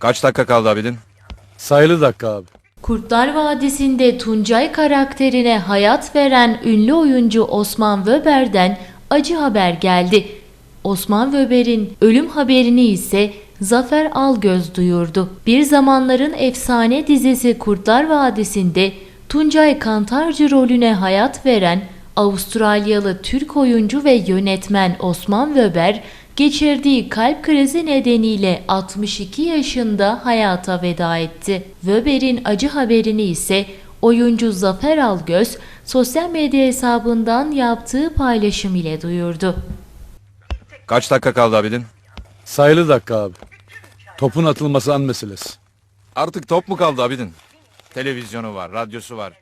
Kaç dakika kaldı abidin? Sayılı dakika abi. Kurtlar Vadisi'nde Tuncay karakterine hayat veren ünlü oyuncu Osman Wöber'den acı haber geldi. Osman Wöber'in ölüm haberini ise Zafer Algöz duyurdu. Bir zamanların efsane dizisi Kurtlar Vadisi'nde Tuncay Kantarcı rolüne hayat veren Avustralyalı Türk oyuncu ve yönetmen Osman Wöber geçirdiği kalp krizi nedeniyle 62 yaşında hayata veda etti. Wöber'in acı haberini ise oyuncu Zafer Algöz sosyal medya hesabından yaptığı paylaşım ile duyurdu. Kaç dakika kaldı abidin? Sayılı dakika abi. Topun atılması an meselesi. Artık top mu kaldı abidin? Televizyonu var, radyosu var.